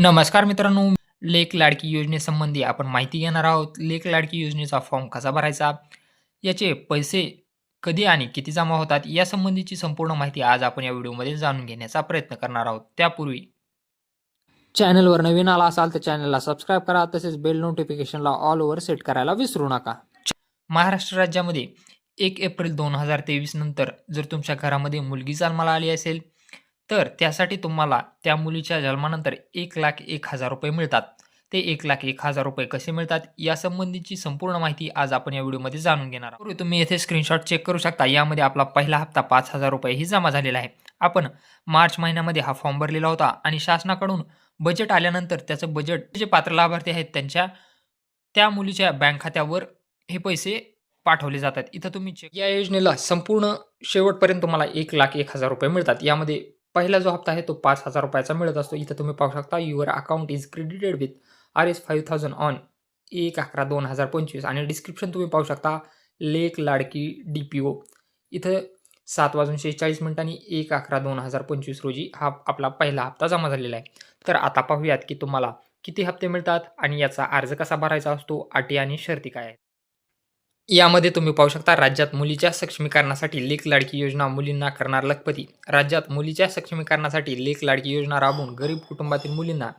नमस्कार मित्रांनो लेक लाडकी योजनेसंबंधी आपण माहिती घेणार आहोत. लेक लाडकी योजनेचा फॉर्म कसा भरायचा याचे पैसे कधी आणि किती जमा होतात यासंबंधीची संपूर्ण माहिती आज आपण या व्हिडिओमध्ये जाणून घेण्याचा प्रयत्न करणार आहोत. त्यापूर्वी चॅनलवर नवीन आला असाल तर चॅनलला सबस्क्राईब करा तसेच बेल नोटिफिकेशनला ऑल ओव्हर सेट करायला विसरू नका. महाराष्ट्र राज्यामध्ये एक एप्रिल दोन हजार तेवीस नंतर जर तुमच्या घरामध्ये मुलगी जन्माला आली असेल तर त्यासाठी तुम्हाला त्या मुलीच्या जन्मानंतर एक लाख एक हजार रुपये मिळतात. ते एक लाख एक हजार रुपये कसे मिळतात? यासंबंधीची संपूर्ण माहिती आज आपण या व्हिडिओमध्ये जाणून घेणार आहोत. तुम्ही येथे स्क्रीनशॉट चेक करू शकता. यामध्ये आपला पहिला हप्ता पाच हजार रुपयेही जमा झालेला आहे. आपण मार्च महिन्यामध्ये हा फॉर्म भरलेला होता आणि शासनाकडून बजेट आल्यानंतर त्याचं बजेट जे पात्र लाभार्थी आहेत त्यांच्या त्या मुलीच्या बँक खात्यावर हे पैसे पाठवले जातात. इथं तुम्ही या योजनेला संपूर्ण शेवटपर्यंत तुम्हाला एक लाख एक हजार रुपये मिळतात. यामध्ये पहिला जो हप्ता आहे तो पाच हजार रुपयाचा मिळत असतो. इथं तुम्ही पाहू शकता your account is credited with R S five thousand on एक अकरा दोन हजार पंचवीस. आणि डिस्क्रिप्शन तुम्ही पाहू शकता लेक लाडकी डी पी ओ इथं सात वाजून शेहेचाळीस मिनिटांनी एक अकरा दोन हजार पंचवीस रोजी हा आपला पहिला हप्ता जमा झालेला आहे. तर आता पाहूयात की तुम्हाला किती हप्ते मिळतात आणि याचा अर्ज कसा भरायचा असतो अटी आणि शर्ती काय आहेत? यामध्ये तुम्ही पाहू शकता राज्यात मुलीच्या सक्षमीकरणासाठी लेख लाडकी योजना मुलींना करणार लखपती. राज्यात मुलीच्या सक्षमीकरणासाठी लेख लाडकी योजना राबवून गरीब कुटुंबातील मुलींना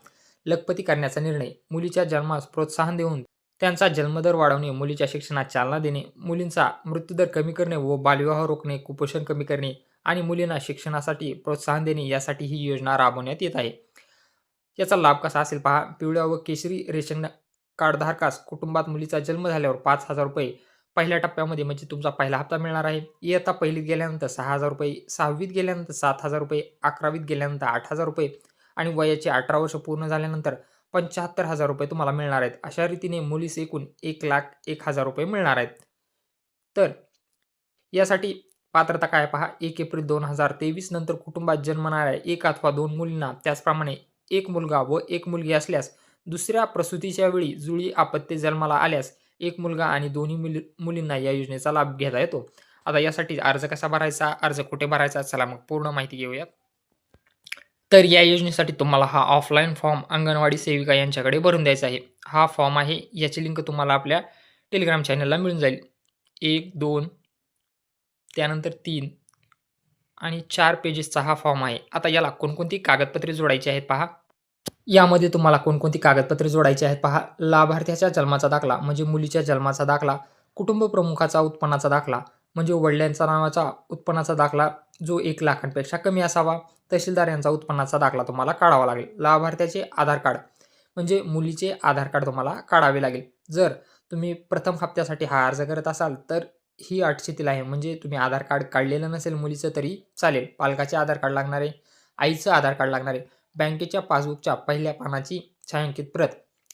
लखपती करण्याचा निर्णय. मुलीच्या जन्मास प्रोत्साहन देऊन त्यांचा जन्मदर वाढवणे मुलीच्या शिक्षणात चालना देणे मुलींचा मृत्यूदर कमी करणे व बालविवाह रोखणे कुपोषण कमी करणे आणि मुलींना शिक्षणासाठी प्रोत्साहन देणे यासाठी ही योजना राबवण्यात येत आहे. याचा लाभ कसा असेल पहा. पिवळ्या व केशरी रेशन कार्डधारकास कुटुंबात मुलीचा जन्म झाल्यावर पाच हजार रुपये पहिल्या टप्प्यामध्ये म्हणजे तुमचा पहिला हप्ता मिळणार आहे. इयत्ता पहिलीत गेल्यानंतर सहा हजार रुपये सहावीत गेल्यानंतर सात हजार रुपये अकरावीत गेल्यानंतर आठ हजार रुपये आणि वयाचे अठरा वर्ष पूर्ण झाल्यानंतर पंच्याहत्तर हजार रुपये तुम्हाला मिळणार आहेत. अशा रीतीने मुलीस एकूण एक लाख एक हजार रुपये मिळणार आहेत. तर यासाठी पात्रता काय पहा? एक एप्रिल दोन हजार तेवीस नंतर कुटुंबात जन्मणाऱ्या एक अथवा दोन मुलींना त्याचप्रमाणे एक मुलगा व एक मुलगी असल्यास दुसऱ्या प्रसूतीच्या वेळी जुळी आपत्ती जन्माला आल्यास एक मुलगा आणि दोन्ही मुली मुलींना या योजनेचा लाभ घेता येतो. आता यासाठी अर्ज कसा भरायचा अर्ज कुठे भरायचा चला मग पूर्ण माहिती घेऊयात. तर या योजनेसाठी तुम्हाला हा ऑफलाईन फॉर्म अंगणवाडी सेविका यांच्याकडे भरून द्यायचा आहे. हा फॉर्म आहे याची लिंक तुम्हाला आपल्या टेलिग्राम चॅनलला मिळून जाईल. एक दोन त्यानंतर तीन आणि चार पेजेसचा हा फॉर्म आहे. आता याला कोणकोणती कागदपत्रे जोडायची आहेत पहा. यामध्ये तुम्हाला कोणकोणती कागदपत्रे जोडायची आहेत? पहा लाभार्थ्याच्या जन्माचा दाखला म्हणजे मुलीच्या जन्माचा दाखला कुटुंब प्रमुखाचा उत्पन्नाचा दाखला म्हणजे वडिलांचा नावाचा उत्पन्नाचा दाखला जो एक लाखांपेक्षा कमी असावा. तहसीलदार यांचा उत्पन्नाचा दाखला तुम्हाला काढावा लागेल. लाभार्थ्याचे आधार कार्ड म्हणजे मुलीचे आधार कार्ड तुम्हाला काढावे लागेल. जर तुम्ही प्रथम हप्त्यासाठी हा अर्ज करत असाल तर ही अट शिथिल आहे म्हणजे तुम्ही आधार कार्ड काढलेलं नसेल मुलीचं तरी चालेल. पालकाचे आधार कार्ड लागणार आहे आईचं आधार कार्ड लागणार आहे. बँकेच्या पासबुकच्या पहिल्या पानाची छायांकित प्रत.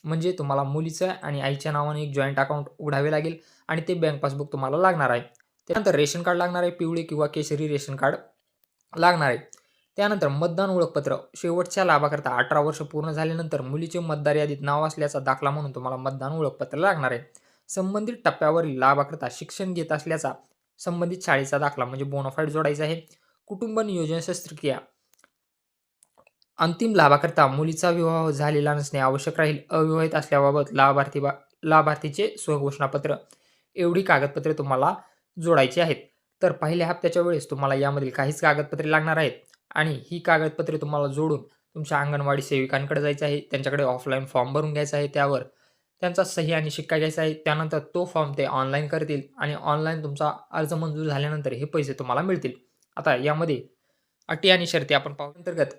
म्हणजे तुम्हाला मुलीचं आणि आईच्या नावाने एक जॉईंट अकाउंट उघडावे लागेल आणि ते बँक पासबुक तुम्हाला लागणार आहे. त्यानंतर रेशन कार्ड लागणार आहे पिवळे किंवा केशरी रेशन कार्ड लागणार आहे. त्यानंतर मतदान ओळखपत्र. शेवटच्या लाभाकरता अठरा वर्ष पूर्ण झाल्यानंतर मुलीचे मतदार यादीत नाव असल्याचा दाखला म्हणून तुम्हाला मतदान ओळखपत्र लागणार आहे. संबंधित टप्प्यावरील लाभाकरता शिक्षण घेत असल्याचा संबंधित शाळेचा दाखला म्हणजे बोनाफाईड जोडायचा आहे. कुटुंब नियोजन शस्त्रक्रिया. अंतिम लाभाकरता मुलीचा विवाह झालेला नसणे आवश्यक राहील. अविवाहित असल्याबाबत लाभार्थी बा लाभार्थीचे स्वघोषणापत्र एवढी कागदपत्रे तुम्हाला जोडायची आहेत. तर पहिल्या हप्त्याच्या वेळेस तुम्हाला यामधील काहीच कागदपत्रे लागणार आहेत. आणि ही कागदपत्रे तुम्हाला जोडून तुमच्या अंगणवाडी सेविकांकडे जायचं आहे. त्यांच्याकडे ऑफलाईन फॉर्म भरून घ्यायचा आहे. त्यावर त्यांचा सही आणि शिक्का घ्यायचा आहे. त्यानंतर तो फॉर्म ते ऑनलाईन करतील आणि ऑनलाईन तुमचा अर्ज मंजूर झाल्यानंतर हे पैसे तुम्हाला मिळतील. आता यामध्ये अटी आणि शर्ती आपण पाहू. अंतर्गत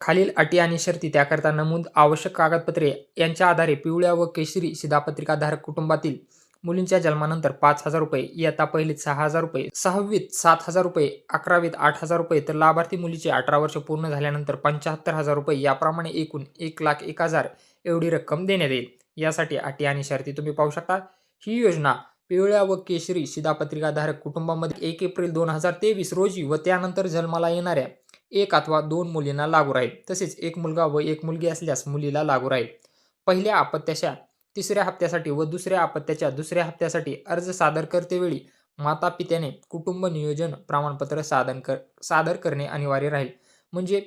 खालील अटी आणि शर्ती त्याकरता नमूद आवश्यक कागदपत्रे यांच्या आधारे पिवळ्या व केशरी शिधापत्रिकाधारक कुटुंबातील मुलींच्या जन्मानंतर पाच हजार रुपये इयत्ता पहिलीत सहा हजार रुपये सहावीत सात हजार रुपये अकरावीत आठ हजार रुपये तर लाभार्थी मुलीचे अठरा वर्ष पूर्ण झाल्यानंतर पंच्याहत्तर हजार रुपये याप्रमाणे एकूण एक लाख एक हजार एवढी रक्कम देण्यात येईल. यासाठी अटी आणि शर्ती तुम्ही पाहू शकता. ही योजना पिवळ्या व केशरी शिधापत्रिकाधारक कुटुंबामध्ये एक एप्रिल दोन हजार तेवीस रोजी व त्यानंतर जन्माला येणाऱ्या एक अथवा दोन मुलींना लागू राहील. तसेच एक मुलगा व एक मुलगी असल्यास मुलीला लागू राहील. पहिल्या अपत्याच्या तिसऱ्या हप्त्यासाठी व दुसऱ्या अपत्याच्या दुसऱ्या हप्त्यासाठी अर्ज सादर करतेवेळी माता पित्याने कुटुंब नियोजन प्रमाणपत्र सादर कर सादर करणे अनिवार्य राहील. म्हणजे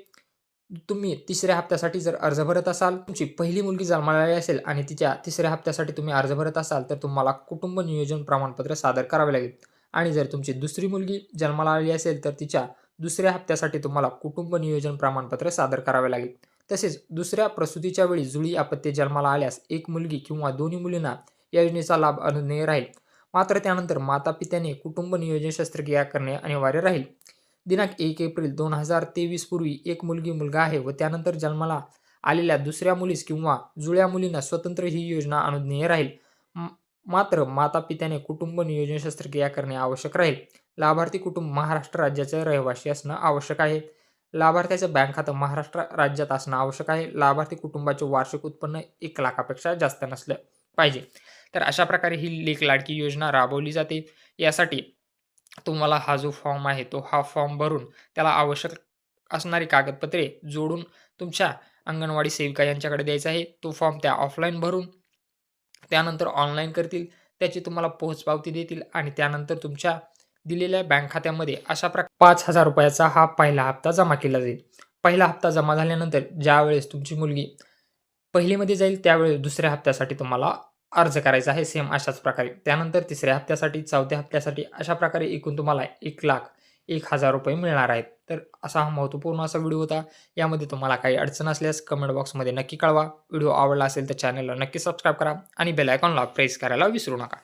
तुम्ही तिसऱ्या हप्त्यासाठी जर अर्ज भरत असाल तुमची पहिली मुलगी जन्माला असेल आणि तिच्या तिसऱ्या हप्त्यासाठी तुम्ही अर्ज भरत असाल तर तुम्हाला कुटुंब नियोजन प्रमाणपत्र सादर करावे लागेल. आणि जर तुमची दुसरी मुलगी जन्माला आली असेल तर तिच्या दुसऱ्या हप्त्यासाठी तुम्हाला कुटुंब नियोजन प्रमाणपत्र सादर करावे लागेल. तसेच दुसऱ्या प्रसूतीच्या वेळी जुळी अपत्य जन्माला आल्यास एक मुलगी किंवा दोन्ही मुलींना या योजनेचा लाभ अनुज्ञेय राहील. मात्र त्यानंतर माता पित्याने कुटुंब नियोजन शस्त्रक्रिया करणे अनिवार्य राहील. दिनांक एक एप्रिल दोन हजार तेवीस पूर्वी एक मुलगी मुलगा आहे व त्यानंतर जन्माला आलेल्या दुसऱ्या मुलीस किंवा जुळ्या मुलींना स्वतंत्र ही योजना अनुज्ञेय राहील. मात्र माता पित्याने कुटुंब नियोजन शस्त्रक्रिया करणे आवश्यक राहील. लाभार्थी कुटुंब महाराष्ट्र राज्याचे रहिवासी असणं आवश्यक आहे. लाभार्थ्याचं बँक खातं महाराष्ट्र राज्यात असणं आवश्यक आहे. लाभार्थी कुटुंबाचे वार्षिक उत्पन्न एक लाखापेक्षा जास्त नसलं पाहिजे. तर अशा प्रकारे ही लेख लाडकी योजना राबवली जाते. यासाठी तुम्हाला हा जो फॉर्म आहे तो हा फॉर्म भरून त्याला आवश्यक असणारी कागदपत्रे जोडून तुमच्या अंगणवाडी सेविका यांच्याकडे द्यायचा आहे. तो फॉर्म त्या ऑफलाईन भरून त्यानंतर ऑनलाईन करतील त्याची तुम्हाला पोहोचपावती देतील आणि त्यानंतर तुमच्या दिलेल्या बँक खात्यामध्ये अशा प्रकार पाच हजार रुपयाचा हा पहिला हप्ता जमा केला जाईल. पहिला हप्ता जमा झाल्यानंतर ज्यावेळेस तुमची मुलगी पहिलीमध्ये जाईल त्यावेळेस दुसऱ्या हप्त्यासाठी तुम्हाला अर्ज करायचा आहे. सेम अशाच प्रकारे. त्यानंतर तिसऱ्या हप्त्यासाठी चौथ्या हप्त्यासाठी अशा प्रकारे एकूण तुम्हाला एक लाख एक हजार रुपये मिळणार आहेत. तर असा हा महत्त्वपूर्ण असा व्हिडिओ होता. यामध्ये तुम्हाला काही अडचण असल्यास कमेंट बॉक्समध्ये नक्की कळवा. व्हिडिओ आवडला असेल तर चॅनलला नक्की सबस्क्राईब करा आणि बेल आयकॉनला प्रेस करायला विसरू नका.